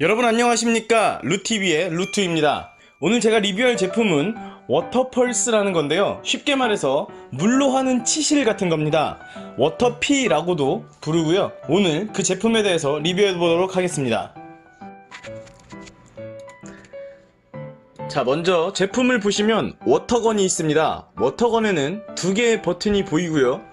여러분 안녕하십니까? 루TV의 루트입니다. 오늘 제가 리뷰할 제품은 워터펄스라는 건데요. 쉽게 말해서 물로 하는 치실 같은 겁니다. 워터피라고도 부르고요. 오늘 그 제품에 대해서 리뷰해 보도록 하겠습니다. 자 먼저 제품을 보시면 워터건이 있습니다. 워터건에는 두 개의 버튼이 보이고요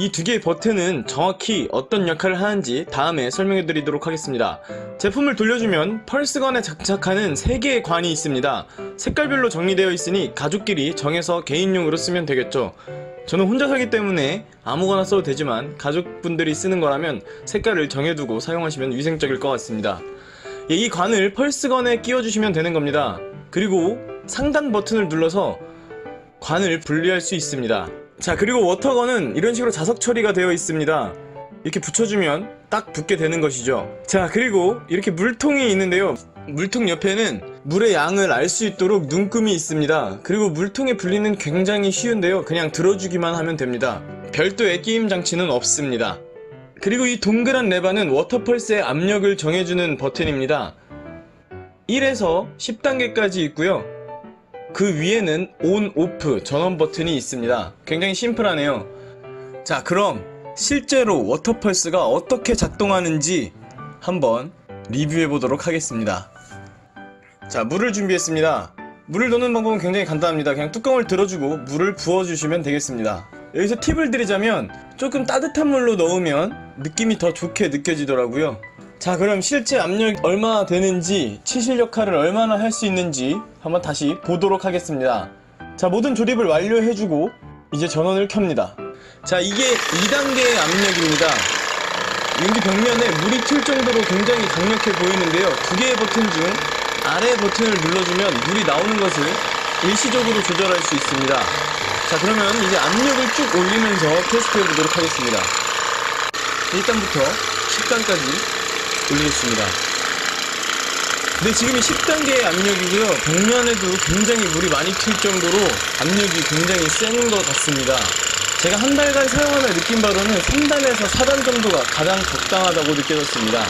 이 두 개의 버튼은 정확히 어떤 역할을 하는지 다음에 설명해 드리도록 하겠습니다. 제품을 돌려주면 펄스건에 장착하는 3개의 관이 있습니다. 색깔별로 정리되어 있으니 가족끼리 정해서 개인용으로 쓰면 되겠죠. 저는 혼자 살기 때문에 아무거나 써도 되지만 가족분들이 쓰는 거라면 색깔을 정해두고 사용하시면 위생적일 것 같습니다. 예, 이 관을 펄스건에 끼워주시면 되는 겁니다. 그리고 상단 버튼을 눌러서 관을 분리할 수 있습니다. 자, 그리고 워터건은 이런 식으로 자석 처리가 되어 있습니다. 이렇게 붙여주면 딱 붙게 되는 것이죠. 자, 그리고 이렇게 물통이 있는데요. 물통 옆에는 물의 양을 알 수 있도록 눈금이 있습니다. 그리고 물통의 분리는 굉장히 쉬운데요. 그냥 들어주기만 하면 됩니다. 별도의 끼임 장치는 없습니다. 그리고 이 동그란 레바는 워터펄스의 압력을 정해주는 버튼입니다. 1에서 10단계까지 있고요. 그 위에는 온, 오프 전원 버튼이 있습니다. 굉장히 심플하네요. 자, 그럼 실제로 워터펄스가 어떻게 작동하는지 한번 리뷰해 보도록 하겠습니다. 자, 물을 준비했습니다. 물을 넣는 방법은 굉장히 간단합니다. 그냥 뚜껑을 들어주고 물을 부어주시면 되겠습니다. 여기서 팁을 드리자면 조금 따뜻한 물로 넣으면 느낌이 더 좋게 느껴지더라고요. 자, 그럼 실제 압력 얼마나 되는지, 치실 역할을 얼마나 할 수 있는지 한번 다시 보도록 하겠습니다. 자, 모든 조립을 완료해주고 이제 전원을 켭니다. 자, 이게 2단계의 압력입니다. 여기 벽면에 물이 튈 정도로 굉장히 강력해 보이는데요. 두 개의 버튼 중 아래 버튼을 눌러주면 물이 나오는 것을 일시적으로 조절할 수 있습니다. 자, 그러면 이제 압력을 쭉 올리면서 테스트해 보도록 하겠습니다. 일단부터 10단까지 올리겠습니다. 네, 지금 이 10단계의 압력이고요. 벽면에도 굉장히 물이 많이 튈 정도로 압력이 굉장히 센 것 같습니다. 제가 한 달간 사용하며 느낀 바로는 3단에서 4단 정도가 가장 적당하다고 느껴졌습니다.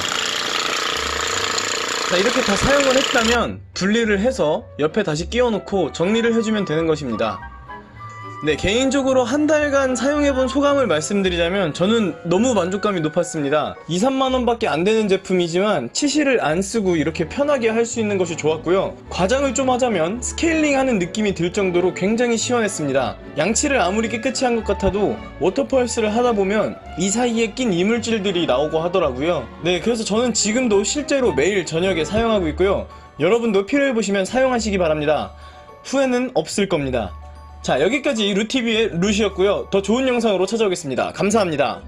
자, 이렇게 다 사용을 했다면 분리를 해서 옆에 다시 끼워놓고 정리를 해주면 되는 것입니다. 네, 개인적으로 한 달간 사용해본 소감을 말씀드리자면 저는 너무 만족감이 높았습니다. 2, 3만원밖에 안 되는 제품이지만 치실을 안 쓰고 이렇게 편하게 할 수 있는 것이 좋았고요. 과장을 좀 하자면 스케일링 하는 느낌이 들 정도로 굉장히 시원했습니다. 양치를 아무리 깨끗이 한 것 같아도 워터펄스를 하다 보면 이 사이에 낀 이물질들이 나오고 하더라고요. 네, 그래서 저는 지금도 실제로 매일 저녁에 사용하고 있고요. 여러분도 필요해 보시면 사용하시기 바랍니다. 후회는 없을 겁니다. 자, 여기까지 루TV의 루시였고요. 더 좋은 영상으로 찾아오겠습니다. 감사합니다.